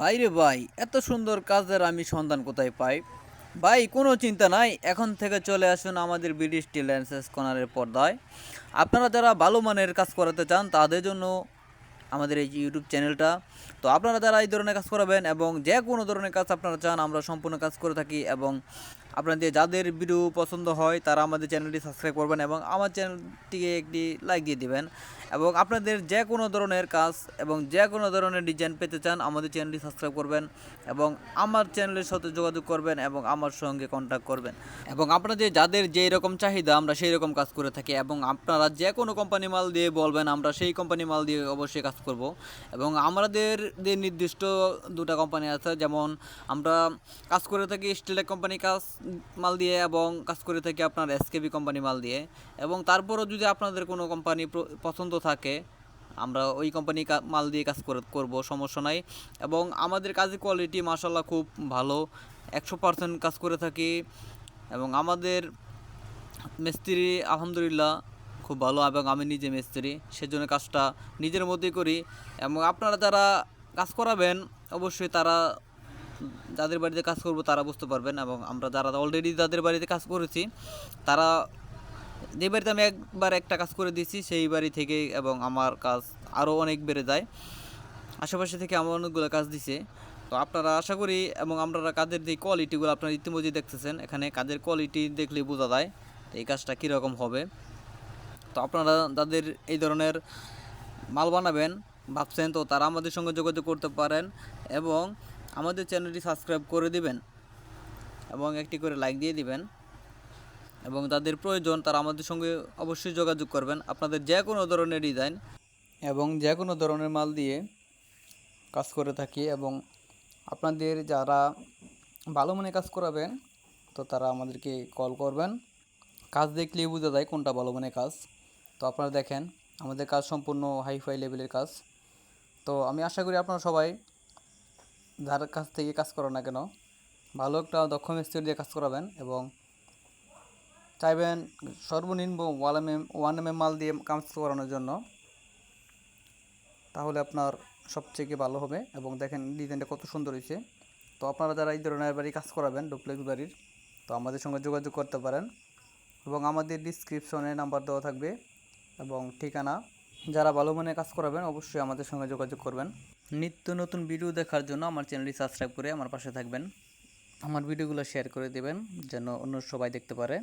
ভাই রে ভাই, এত সুন্দর কাজের আমি সন্ধান কোথায় পাই? ভাই, কোনো চিন্তা নাই, এখন থেকে চলে আসুন আমাদের বিডি স্টিল ল্যান্সেস কর্নারের পর্দায়। আপনারা যারা ভালো মানের কাজ করাতে চান, তাদের জন্য আমাদের এই ইউটিউব চ্যানেলটা তো আপনারা যারা এই ধরনের কাজ করাবেন এবং যে কোনো ধরনের কাজ আপনারা চান, আমরা সম্পূর্ণ কাজ করে থাকি এবং আপনাদের যাদের ভিডিও পছন্দ হয়, তারা আমাদের চ্যানেলটি সাবস্ক্রাইব করবেন এবং আমার চ্যানেলটিকে একটি লাইক দিয়ে দিবেন। এবং আপনাদের যে কোনো ধরনের কাজ এবং যে কোনো ধরনের ডিজাইন পেতে চান, আমাদের চ্যানেলটি সাবস্ক্রাইব করবেন এবং আমার চ্যানেলের সাথে যোগাযোগ করবেন এবং আমার সঙ্গে কন্ট্যাক্ট করবেন। এবং আপনাদের যাদের যেই রকম চাহিদা, আমরা সেই রকম কাজ করে থাকি এবং আপনারা যে কোনো কোম্পানি মাল দিয়ে বলবেন, আমরা সেই কোম্পানি মাল দিয়ে অবশ্যই কাজ করব। এবং আমাদের যে নির্দিষ্ট দুটা কোম্পানি আছে, যেমন আমরা কাজ করে থাকি স্টিলের কোম্পানি কাজ মাল দিয়ে এবং কাজ করে থাকি আপনার এসকেবি কোম্পানি মাল দিয়ে। এবং তারপরও যদি আপনাদের কোনো কোম্পানি পছন্দ থাকে, আমরা ওই কোম্পানি মাল দিয়ে কাজ করে, করব, সমস্যা নাই। এবং আমাদের কাজের কোয়ালিটি মাসাল্লাহ খুব ভালো, একশো পার্সেন্ট কাজ করে থাকি। এবং আমাদের মিস্ত্রি আলহামদুলিল্লাহ খুব ভালো এবং আমি নিজে মিস্ত্রি। সেজন্য কাজটা নিজের মধ্যেই করি এবং আপনারা যারা কাজ করাবেন, অবশ্যই তারা যাদের বাড়িতে কাজ করব তারা বুঝতে পারবেন এবং আমরা যারা অলরেডি যাদের বাড়িতে কাজ করেছি, তারা যে বাড়িতে আমি একবার একটা কাজ করে দিয়েছি, সেই বাড়ি থেকে এবং আমার কাজ আরও অনেক বেড়ে যায়। আশেপাশে থেকে আমার অনেকগুলো কাজ দিছে। তো আপনারা আশা করি এবং আপনারা কাজের যে কোয়ালিটিগুলো আপনারা ইতিমধ্যেই দেখতেছেন, এখানে কাজের কোয়ালিটি দেখলে বোঝা যায় তো এই কাজটা কীরকম হবে। তো আপনারা যাদের এই ধরনের মাল বানাবেন ভাবছেন, তো তারা আমাদের সঙ্গে যোগাযোগ করতে পারেন এবং আমাদের চ্যানেলটি সাবস্ক্রাইব করে দিবেন এবং একটি করে লাইক দিয়ে দিবেন এবং যাদের প্রয়োজন তারা আমাদের সঙ্গে অবশ্যই যোগাযোগ করবেন। আপনাদের যে কোনো ধরনের ডিজাইন এবং যে কোনো ধরনের মাল দিয়ে কাজ করে থাকি এবং আপনাদের যারা ভালো মনে কাজ করাবেন, তো তারা আমাদেরকে কল করবেন। কাজ দেখলেই বোঝা যায় কোনটা ভালো মানে কাজ। তো আপনারা দেখেন, আমাদের কাজ সম্পূর্ণ হাইফাই লেভেলের কাজ। তো আমি আশা করি আপনারা সবাই যার কাছ থেকে কাজ করো না কেন, ভালো একটা দক্ষ মিস্ত্রি দিয়ে কাজ করাবেন এবং চাইবেন সর্বনিম্ন one M M one M M মাল দিয়ে কাজ করানোর জন্য। তাহলে আপনার সবথেকে ভালো হবে এবং দেখেন ডিজাইনটা কত সুন্দর হয়েছে। তো আপনারা যারা এই ধরনের বাড়ি কাজ করাবেন ডুপ্লেক্স বাড়ির, তো আমাদের সঙ্গে যোগাযোগ করতে পারেন এবং আমাদের ডিসক্রিপশনে নাম্বার দেওয়া থাকবে। এবং ঠিকানা, যারা ভালো মনে কাজ করাবেন অবশ্যই আমাদের সঙ্গে যোগাযোগ করবেন। নিত্য নতুন ভিডিও দেখার জন্য আমার চ্যানেলটি সাবস্ক্রাইব করে আমার পাশে থাকবেন। আমার ভিডিওগুলো শেয়ার করে দেবেন, যেন অন্য সবাই দেখতে পারে।